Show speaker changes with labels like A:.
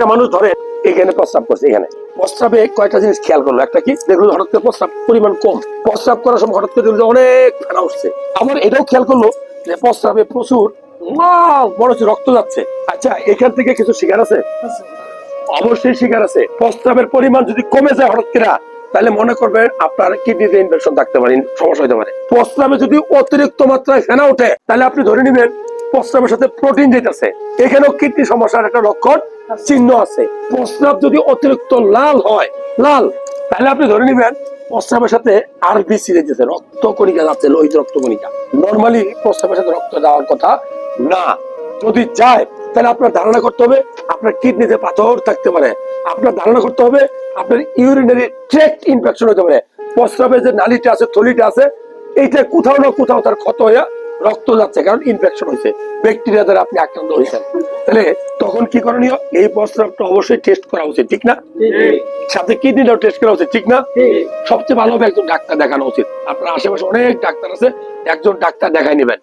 A: একটা মানুষ ধরে, এখানে প্রস্রাব করছে, এখানে। প্রস্রাবে কয়টা জিনিস খেয়াল করল? একটা কি? দেখল হঠাৎ করে প্রস্রাব পরিমাণ কম। প্রস্রাব করার সময় হঠাৎ করে দেখল অনেক ফেনা উঠছে। আবার এটাও খেয়াল করল যে প্রস্রাবে প্রচুর হচ্ছে রক্ত যাচ্ছে। আচ্ছা এখান থেকে কিছু শিকার আছে? অবশ্যই শিকার আছে। প্রস্রাবের পরিমাণ যদি কমে যায় হঠাৎ করে, তাহলে মনে করবেন আপনার কিডনিতে ইনফেকশন থাকতে পারে, সমস্যা হতে পারে। প্রস্রাবে যদি অতিরিক্ত মাত্রায় ফেনা ওঠে, তাহলে আপনি ধরে নেবেন প্রস্রাবের সাথে প্রোটিন যেতেছে এখানেও কিডনি সমস্যার একটা লক্ষণ চিহ্ন আছে। প্রস্রাব যদি অতিরিক্ত লাল হয়, লাল, তাহলে আপনি ধরে নেবেন প্রস্রাবের সাথে আরবিসি যেতেছে রক্ত কণিকা যাচ্ছে, লোহিত রক্ত কণিকা নর্মালি প্রস্রাবের সাথে রক্ত যাওয়ার কথা না। যদি যায়, তাহলে আপনার ধারণা করতে হবে আপনার কিডনিতে পাথর থাকতে পারে। আপনার ধারণা করতে হবে আপনার ইউরিনারি ট্র্যাক্ট ইনফেকশন হতে পারে। প্রস্রাবের যে নালিটা আছে, থলিটা আছে, এইটা কোথাও না কোথাও তার ক্ষত হয়ে রক্ত যাচ্ছে কারণ ইনফেকশন হয়েছে। ব্যাকটেরিয়া দ্বারা আপনি আক্রান্ত হয়েছেন। তাহলে তখন কি করণীয়? এই প্রস্রাবটা অবশ্যই টেস্ট করা উচিত ঠিক না? সাথে কিডনিটাও টেস্ট করা উচিত ঠিক না? সবচেয়ে ভালো হবে একজন ডাক্তার দেখানো উচিত। আপনার আশেপাশে অনেক ডাক্তার আছে একজন ডাক্তার দেখাই নেবেন।